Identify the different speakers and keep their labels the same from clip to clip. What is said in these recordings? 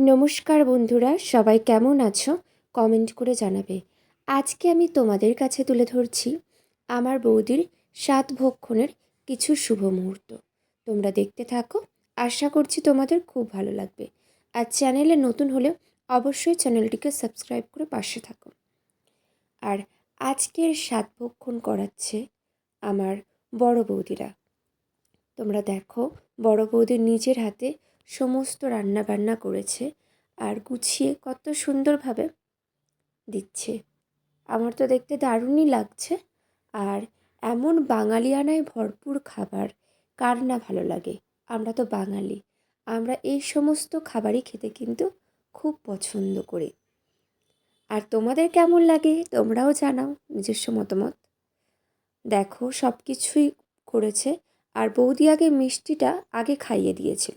Speaker 1: নমস্কার বন্ধুরা, সবাই কেমন আছো? কমেন্ট করে জানাবে। আজকে আমি তোমাদের কাছে তুলে ধরছি আমার বৌদির সাত ভক্ষণের কিছু শুভ মুহূর্ত। তোমরা দেখতে থাকো, আশা করছি তোমাদের খুব ভালো লাগবে। আর চ্যানেলে নতুন হলে অবশ্যই চ্যানেলটিকে সাবস্ক্রাইব করে পাশে থাকো। আর আজকের সাত ভক্ষণ করাচ্ছে আমার বড় বৌদিরা। তোমরা দেখো, বড় বৌদির নিজের হাতে সমস্ত রান্না বান্না করেছে আর গুছিয়ে কত সুন্দরভাবে দিচ্ছে। আমার তো দেখতে দারুণই লাগছে আর এমন বাঙালিয়ানায় ভরপুর খাবার কার না ভালো লাগে? আমরা তো বাঙালি। আমরা এই সমস্ত খাবারই খেতে কিন্তু খুব পছন্দ করি। আর তোমাদের কেমন লাগে? তোমরাও জানাও নিজস্ব মতামত। দেখো সব কিছুই করেছে আর বৌদি আগে মিষ্টিটা আগে খাইয়ে দিয়েছিল।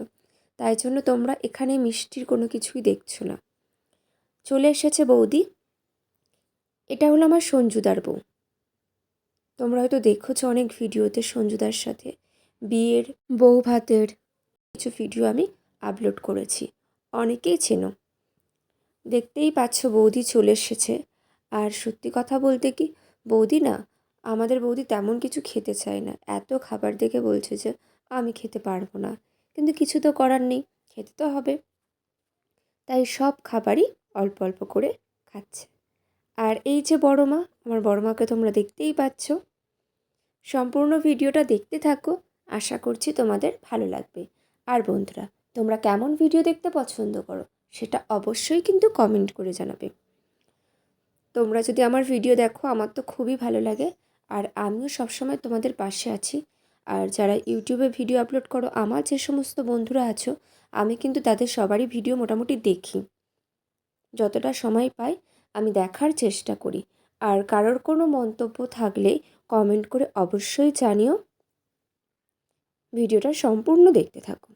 Speaker 1: তাই জন্য তোমরা এখানে মিষ্টির কোনো কিছুই দেখছ না। চলে এসেছে বৌদি। এটা হলো আমার সঞ্জুদার বউ। তোমরা হয়তো দেখেছ অনেক ভিডিওতে সঞ্জুদার সাথে বিয়ের বউ ভাতের কিছু ভিডিও আমি আপলোড করেছি। অনেকেই চেনো। দেখতেই পাচ্ছ বৌদি চলে এসেছে। আর সত্যি কথা বলতে কি, বৌদি না, আমাদের বৌদি তেমন কিছু খেতে চায় না। এত খাবার দেখে বলছে যে, আমি খেতে পারব না। কিন্তু কিছু তো করার নেই, খেতে তো হবে। তাই সব খাবারই অল্প অল্প করে খাচ্ছে। আর এই যে বড় মা আমার বড় মাকে তোমরা দেখতেই পাচ্ছ। সম্পূর্ণ ভিডিওটা দেখতে থাকো, আশা করছি তোমাদের ভালো লাগবে। আর বন্ধুরা, তোমরা কেমন ভিডিও দেখতে পছন্দ করো, সেটা অবশ্যই কিন্তু কমেন্ট করে জানাবে। তোমরা যদি আমার ভিডিও দেখো, আমার তো খুবই ভালো লাগে। আর আমিও সবসময় তোমাদের পাশে আছি। আর যারা ইউটিউবে ভিডিও আপলোড করো, আমার যে সমস্ত বন্ধুরা আছো, আমি কিন্তু তাদের সবারই ভিডিও মোটামুটি দেখি। যতটা সময় পাই, আমি দেখার চেষ্টা করি। আর কারোর কোনো মন্তব্য থাকলে কমেন্ট করে অবশ্যই জানিও। ভিডিওটা সম্পূর্ণ দেখতে থাকো।